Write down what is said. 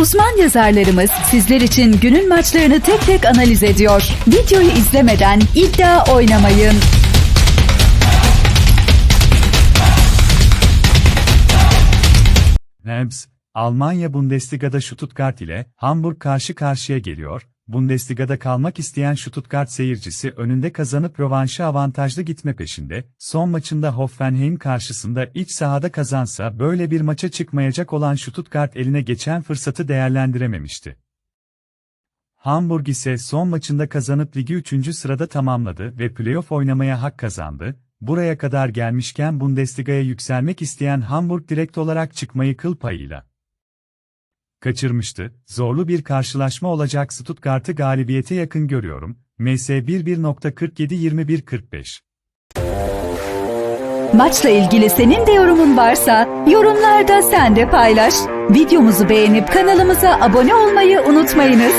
Uzman yazarlarımız sizler için günün maçlarını tek tek analiz ediyor. Videoyu izlemeden iddia oynamayın. Rams, Almanya Bundesliga'da Stuttgart ile Hamburg karşı karşıya geliyor. Bundesliga'da kalmak isteyen Stuttgart seyircisi önünde kazanıp rövanşı avantajlı gitme peşinde. Son maçında Hoffenheim karşısında iç sahada kazansa böyle bir maça çıkmayacak olan Stuttgart eline geçen fırsatı değerlendirememişti. Hamburg ise son maçında kazanıp ligi 3. sırada tamamladı ve playoff oynamaya hak kazandı. Buraya kadar gelmişken Bundesliga'ya yükselmek isteyen Hamburg direkt olarak çıkmayı kıl payıyla kaçırmıştı. Zorlu bir karşılaşma olacak Stuttgart'ı galibiyete yakın görüyorum. MS 11.47-21.45 Maçla ilgili senin de yorumun varsa yorumlarda sen de paylaş. Videomuzu beğenip kanalımıza abone olmayı unutmayınız.